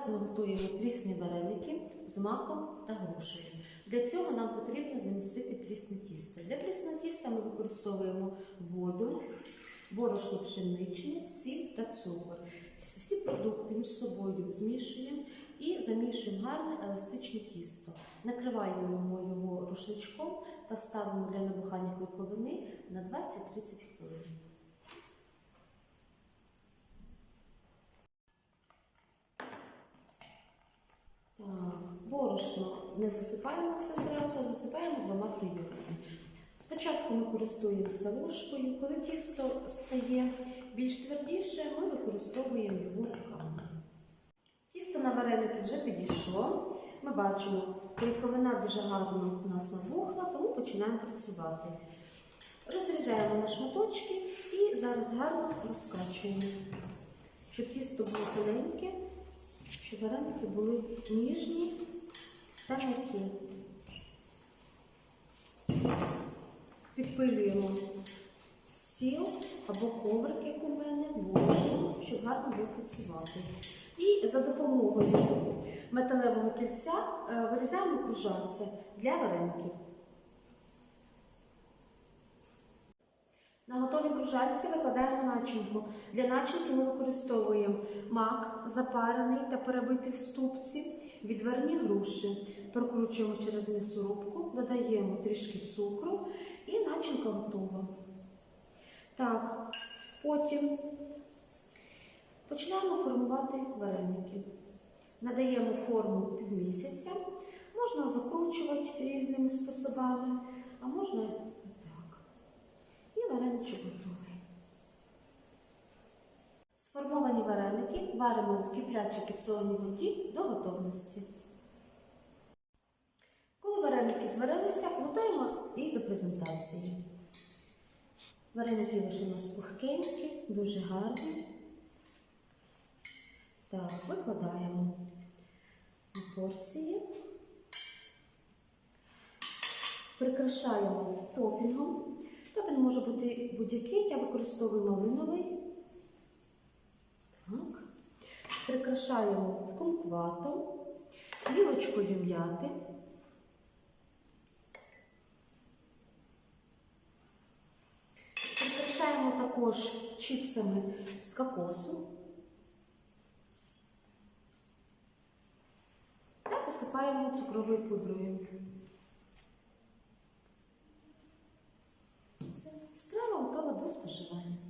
Зараз ми готуємо прісні вареники з маком та грушею. Для цього нам потрібно замістити прісне тісто. Для прісного тіста ми використовуємо воду, борошно пшеничне, сіль та цукор. Всі продукти між собою змішуємо і замішуємо гарне еластичне тісто. Накриваємо його рушничком та ставимо для набухання клейковини на 20-30 хвилин. Так, борошно не засипаємо все зразу, засипаємо двома прийомами. Спочатку ми користуємося ложкою, коли тісто стає більш твердіше, ми використовуємо його руками. Тісто на вареники вже підійшло. Ми бачимо, клейковина дуже гарно у нас набухла, тому починаємо працювати. Розрізаємо на шматочки і зараз гарно розкачуємо, щоб тісто було тоненьке, щоб вареники були ніжні м'які. Підпилюємо стіл або коврик, як у мене, вложимо, щоб гарно було працювати. І за допомогою металевого кільця е, вирізаємо кружальця для вареників. Готові кружальці викладаємо начинку. Для начинки ми використовуємо мак, запарений та перебитий в ступці, відварні груші. Прокручуємо через м'ясорубку, додаємо трішки цукру і начинка готова. Так, потім починаємо формувати вареники. Надаємо форму півмісяця. Можна закручувати різними способами, а можна так. І вареничок готовий. Сформовані вареники варимо в киплячій підсоленій воді до готовності. Коли вареники зварилися, готуємо і до презентації. Вареники вже у нас пухкенькі, дуже гарні. Так, викладаємо на порції. Прикрашаємо топінгом. Топінг може бути будь-який, я використовую малиновий. прикрашаємо кумкватом, гілочкою м'яти. Прикрашаємо також чіпсами з кокосу та посипаємо цукровою пудрою. Страва готова до споживання.